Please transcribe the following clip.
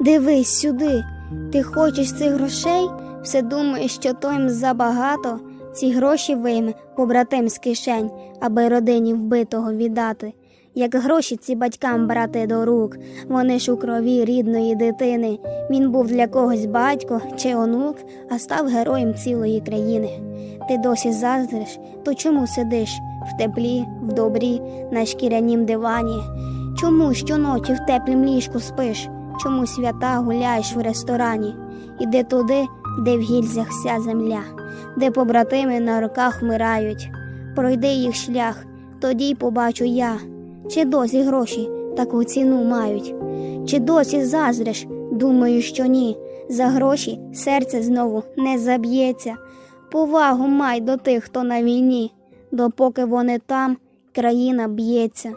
Дивись сюди. Ти хочеш цих грошей? Все думаєш, що то їм забагато. Ці гроші вийме побратим з кишень, аби родині вбитого віддати. Як гроші ці батькам брати до рук, вони ж у крові рідної дитини. Він був для когось батько чи онук, а став героєм цілої країни. Ти досі заздриш, то чому сидиш в теплі, в добрі, на шкірянім дивані? Чому щоночі в теплім ліжку спиш? Чому свята гуляєш в ресторані? Іди туди, де в гільзях вся земля, де побратими на руках вмирають. Пройди їх шлях, тоді й побачу я, чи досі гроші таку ціну мають, чи досі заздриш, думаю, що ні. За гроші серце знову не заб'ється. Повагу май до тих, хто на війні, допоки вони там, країна б'ється.